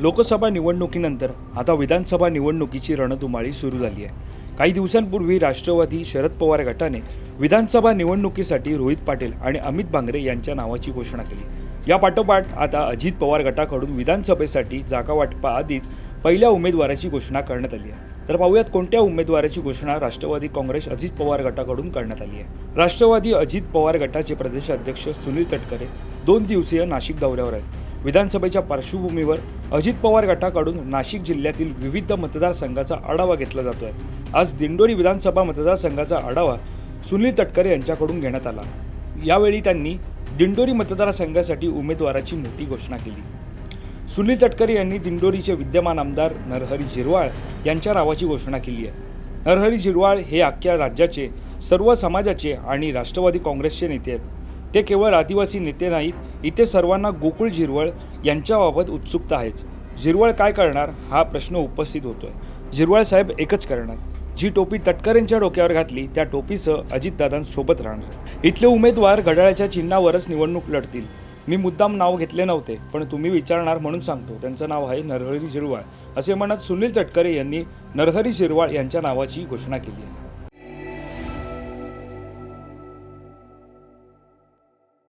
लोकसभा निवडणुकीनंतर आता विधानसभा निवडणुकीची रणधुमाळी सुरू झाली आहे. काही दिवसांपूर्वी राष्ट्रवादी शरद पवार गटाने विधानसभा निवडणुकीसाठी रोहित पाटील आणि अमित बांगरे यांच्या नावाची घोषणा केली. या पाठोपाठ आता अजित पवार गटाकडून विधानसभेसाठी जागा वाटपाआधीच पहिल्या उमेदवाराची घोषणा करण्यात आली आहे. तर पाहूयात कोणत्या उमेदवाराची घोषणा राष्ट्रवादी काँग्रेस अजित पवार गटाकडून करण्यात आली आहे. राष्ट्रवादी अजित पवार गटाचे प्रदेशाध्यक्ष सुनील तटकरे दोन दिवसीय नाशिक दौऱ्यावर आहेत. विधानसभेच्या पार्श्वभूमीवर अजित पवार गटाकडून नाशिक जिल्ह्यातील विविध मतदारसंघाचा आढावा घेतला जातोय. आज दिंडोरी विधानसभा मतदारसंघाचा आढावा सुनील तटकरे यांच्याकडून घेण्यात आला. यावेळी त्यांनी दिंडोरी मतदारसंघासाठी उमेदवाराची मोठी घोषणा केली. सुनील तटकरे यांनी दिंडोरीचे विद्यमान आमदार नरहरी झिरवाळ यांच्या नावाची घोषणा केली आहे. नरहरी झिरवाळ हे अख्ख्या राज्याचे सर्व समाजाचे आणि राष्ट्रवादी काँग्रेसचे नेते आहेत. ते केवळ आदिवासी नेते नाहीत इथे सर्वांना गोकुळ झिरवळ यांच्याबाबत उत्सुकता आहेच. झिरवळ काय करणार? हा प्रश्न उपस्थित होतोय. झिरवळ साहेब एकच करणार. जी टोपी तटकरेंच्या डोक्यावर घातली त्या टोपीसह अजितदादांसोबत राहणार. इथले उमेदवार घड्याळाच्या चिन्हावरच निवडणूक लढतील. मी मुद्दाम नाव घेतले नव्हते पण तुम्ही विचारणार म्हणून सांगतो. त्यांचं नाव आहे नरहरी झिरवाळ. असे म्हणत सुनील तटकरे यांनी नरहरी झिरवाळ यांच्या नावाची घोषणा केली आहे.